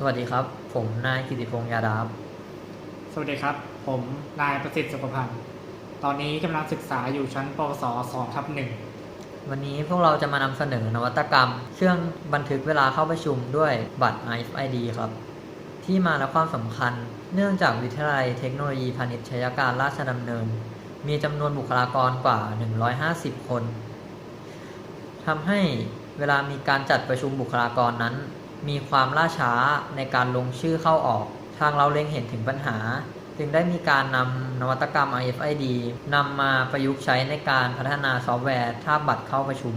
สวัสดีครับ ผมนายกิติพงษ์ยาดาบสวัสดีครับ ผมนายประสิทธิ์สุขพันธ์ ตอนนี้กำลังศึกษาอยู่ชั้นปวส2ทับหนึ่งวันนี้พวกเราจะมานำเสนอนวัตกรรม เครื่องบันทึกเวลาเข้าประชุมด้วยบัตร RFID ครับ ที่มาและความสำคัญ เนื่องจากวิทยาลัยเทคโนโลยีพาณิชยการราชดำเนิน มีจำนวนบุคลากรกว่า 150 คนทำให้เวลามีการจัดประชุมบุคลากรนั้น มีความล่าช้าในการลงชื่อเข้าออก ทางเราเล็งเห็นถึงปัญหา จึงได้มีการนำนวัตกรรม RFID นำมาประยุกต์ใช้ในการพัฒนาซอฟต์แวร์ท่าบัตรเข้าประชุม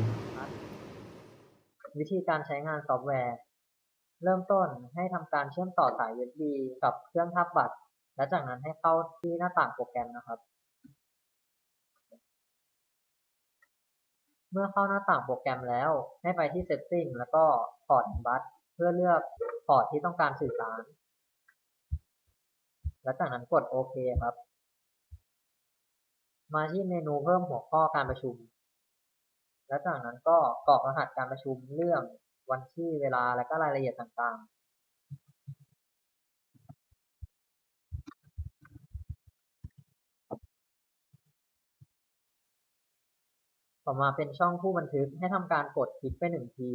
วิธีการใช้งานซอฟต์แวร์เริ่มต้นให้ทำการเชื่อมต่อสาย USB กับเครื่องทับบัตร และจากนั้นให้เข้าที่หน้าต่างโปรแกรมนะครับ เมื่อเข้าหน้าต่างโปรแกรมแล้ว ให้ไปที่ Setting แล้วก็พอร์ตบัตเพื่อเลือกพอร์ตที่ต้องการสื่อสาร และจากนั้นกดโอเคครับ มาที่เมนูเพิ่มหัวข้อการประชุม และจากนั้นก็กรอกรหัสการประชุมเรื่องวันที่เวลาและก็รายละเอียดต่างๆต่อมาเป็นช่องผู้บันทึกให้ทำการกดคลิกไปหนึ่งที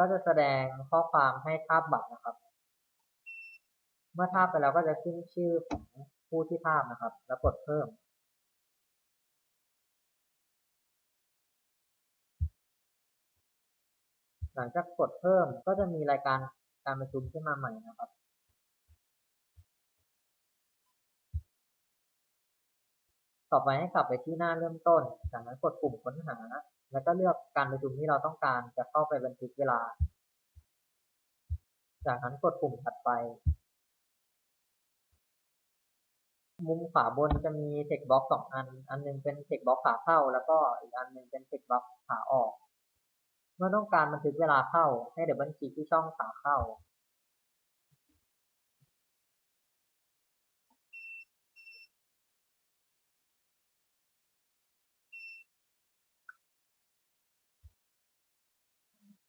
ก็จะแสดงข้อความให้ทาบบัตรนะครับ เมื่อทาบไปแล้วก็จะขึ้นชื่อของผู้ที่ทาบนะครับ แล้วกดเพิ่ม หลังจากกดเพิ่มก็จะมีรายการการประชุมขึ้นมาใหม่นะครับ ต่อไปให้กลับไปที่หน้าเริ่มต้น จากนั้นกดปุ่มค้นหา แล้วก็เลือกการประชุมที่เราต้องการจะเข้าไปบันทึกเวลา จากนั้นกดปุ่มถัดไป มุมขวาบนจะมีเทคบ็อกสองอัน อันหนึงเป็นเทคบ็อกขาเข้า แล้วก็อีกอันหนึงเป็นเทคบ็อกขาออก เมื่อต้องการบันทึกเวลาเข้า ให้เดบเบิลคลิกที่ช่องขาเข้า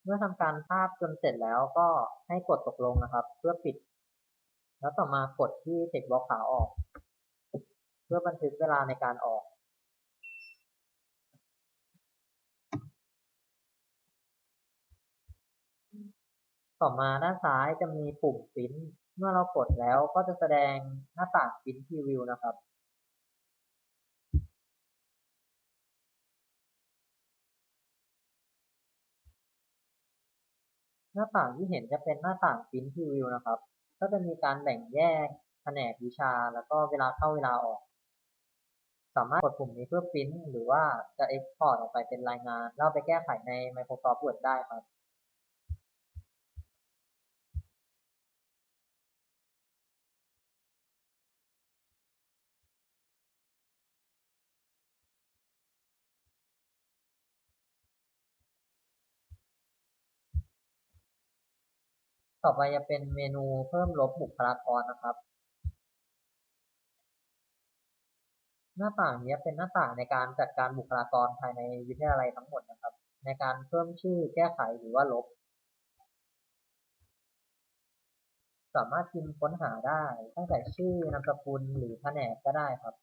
เมื่อทำการภาพจนเสร็จแล้วก็ให้กดตกลงนะครับ เพื่อปิด แล้วต่อมากดที่เทคบ็อกขาออก เพื่อบันทึกเวลาในการออก ต่อมาด้านซ้ายจะมีปุ่มปริ้นเมื่อเรากดแล้วก็จะแสดงหน้าต่างปริ้นพรีวิวนะครับ หน้าต่างที่เห็นจะเป็นหน้าต่างปริ้นพรีวิวนะครับ ก็จะมีการแบ่งแยกแผนกวิชา แล้วก็เวลาเข้าเวลาออก สามารถกดปุ่มนี้เพื่อปริ้นหรือว่าจะ Export ออกไปเป็นรายงานแล้วเอาไปแก้ไขใน Microsoft Word ได้ครับ ต่อไปจะเป็นเมนูเพิ่มลบบุคลากรนะครับ หน้าต่างนี้เป็นหน้าต่างในการจัดการบุคลากรภายในวิทยาลัยทั้งหมดนะครับ ในการเพิ่มชื่อแก้ไขหรือว่าลบ สามารถพิมพ์ค้นหาได้ตั้งแต่ชื่อนามสกุลหรือแผนกก็ได้ครับ